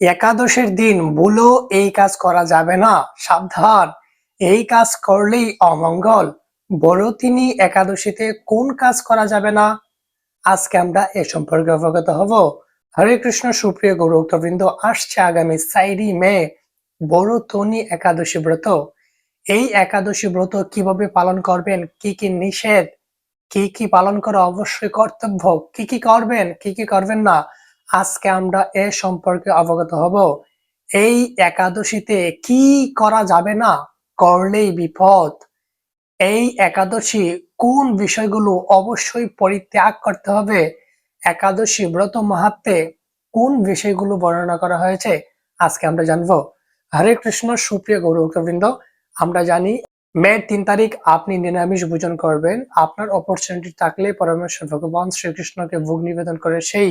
একাদশের দিন ভুলো এই কাজ করা যাবে না, সাবধান। এই কাজ করলেই অমঙ্গল। বড় তিনি একাদশীতে কোন কাজ করা যাবে না? আজকে আমরা এ সম্পর্কে অবগত হব। হরে কৃষ্ণ, সুপ্রিয় গৌরবৃন্দ, আসছে আগামী সাইরি মে। বড় তনি একাদশী ব্রত। এই একাদশী ব্রত কীভাবে পালন করবেন? কি কি নিষেধ? কি কি পালন করা অবশ্যই কর্তব্য? কি কি করবেন? কি কি করবেন না? আজকে আমরা এ সম্পর্কে অবগত হব। এই একাদশীতে কি করা যাবে না করলেই বিপদ? এই একাদশী কোন বিষয়গুলো অবশ্যই পরিত্যাগ করতে হবে? একাদশী ব্রত মাহাত্মে কোন বিষয়গুলো বর্ণনা করা হয়েছে? আজকে আমরা জানব। হরে কৃষ্ণ, সুপ্রিয় গৌরবৃন্দ, আমরা জানি মে তিন তারিখ আপনি নিরামিষ ভোজন করবেন। আপনার অপরচুনিটি থাকলে পরমেশ্বর ভগবান শ্রীকৃষ্ণকে ভোগ নিবেদন করে সেই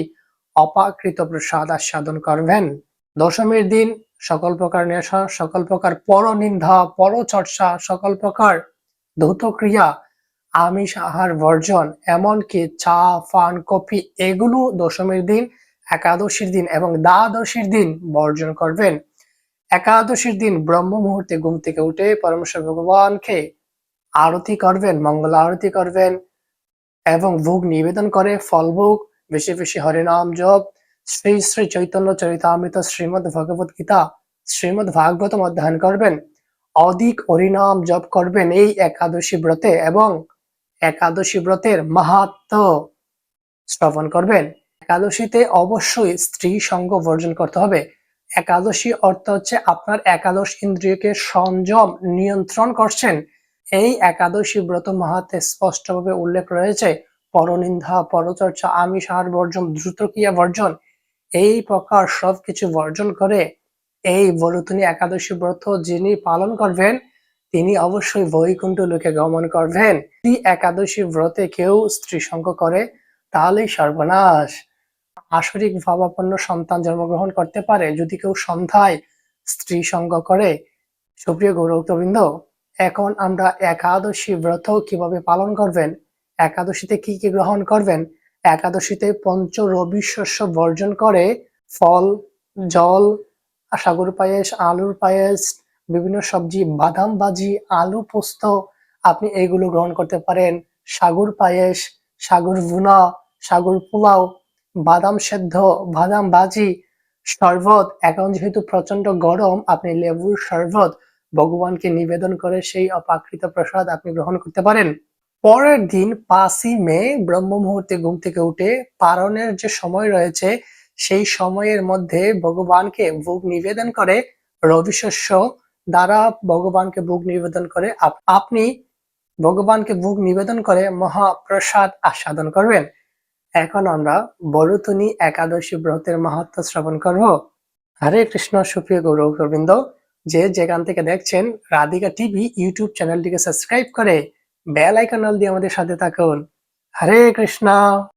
অপাকৃত প্রসাদ আস্বাদন করবেন। দশমীর দিন সকল প্রকার নেশা, সকল প্রকার পরনিন্দা, পরচর্চা, সকল প্রকার ধৌত ক্রিয়া আমিষ আহার বর্জন, এমনকি চা ফান কফি, এগুলো দশমীর দিন, একাদশীর দিন এবং দ্বাদশীর দিন বর্জন করবেন। একাদশীর দিন ব্রহ্ম মুহূর্তে ঘুম থেকে উঠে পরমেশ্বর ভগবানকে আরতি করবেন, মঙ্গল আরতি করবেন এবং ভোগ নিবেদন করে, ফলভোগ বেশি বেশি হরিনাম জপ শ্রী শ্রী চৈতন্য চরিতামৃত শ্রীমদ ভগবত গীতা শ্রীমদ ভাগবতম অধ্যয়ন করবেন অধিক হরিনাম জপ করবেন এই একাদশী ব্রতে এবং একাদশী ব্রতের মাহাত্ম শ্রবণ করবেন। একাদশীতে অবশ্যই স্ত্রী সঙ্গ বর্জন করতে হবে। একাদশী অর্থ হচ্ছে আপনার একাদশ ইন্দ্রিয়কে সংযম নিয়ন্ত্রণ করছেন। এই একাদশী ব্রত মাহাতে স্পষ্টভাবে উল্লেখ রয়েছে পরনিন্দা, পরচর্চা, আমিষ, আহার বর্জন দ্রুত ক্রিয়া বর্জন, এই প্রকার সবকিছু বর্জন করে এই বরুতনী একাদশী ব্রত যিনি পালন করবেন, তিনি অবশ্যই বৈকুণ্ঠ লোকে গমন করবেন। যদি একাদশী ব্রতে কেউ স্ত্রী সঙ্গ করে, তাহলেই সর্বনাশ। আসরিক ভাবাপন্ন সন্তান জন্মগ্রহণ করতে পারে। যদি কেউ সন্ধ্যায় স্ত্রী সঙ্গ করে, সুপ্রিয় গৌরববৃন্দ এখন আমরা একাদশী ব্রত কীভাবে পালন করবেন একাদশীতে কি কি গ্রহণ করবেন? একাদশীতে পঞ্চ রবি শস্য বর্জন করে ফল, জল সাগর পায়েস, আলুর পায়েস, বিভিন্ন সবজি, বাদাম ভাজি, আলু পোস্ত, আপনি এগুলো গ্রহণ করতে পারেন। সাগর পায়েস, সাগর ভুনা, সাগর পোলাও, বাদাম সেদ্ধ, বাদাম ভাজি, শরবত। এখন যেহেতু প্রচণ্ড গরম, আপনি লেবুর শরবত ভগবানকে নিবেদন করে সেই অপাকৃত প্রসাদ আপনি গ্রহণ করতে পারেন। পরের দিন পাঁচই মে ব্রহ্ম মুহূর্তে ঘুম থেকে উঠে পারণের যে সময় রয়েছে, সেই সময়ের মধ্যে ভগবানকে ভোগ নিবেদন করে রবি শস্য দ্বারা ভগবানকে ভোগ নিবেদন করে। আপ- আপনি ভগবানকে ভোগ নিবেদন করে মহাপ্রসাদ আস্বাদন করবেন। এখন আমরা বরুতনী একাদশী ব্রতের মাহাত্ম শ্রবণ করব। হরে কৃষ্ণ, সুপ্রিয় গৌরব গোবিন্দ, যে যেখান থেকে দেখছেন, রাধিকা টিভি ইউটিউব চ্যানেলটিকে সাবস্ক্রাইব করে বেল আইকন দিয়ে আমাদের সাথে থাকুন। হরে কৃষ্ণ।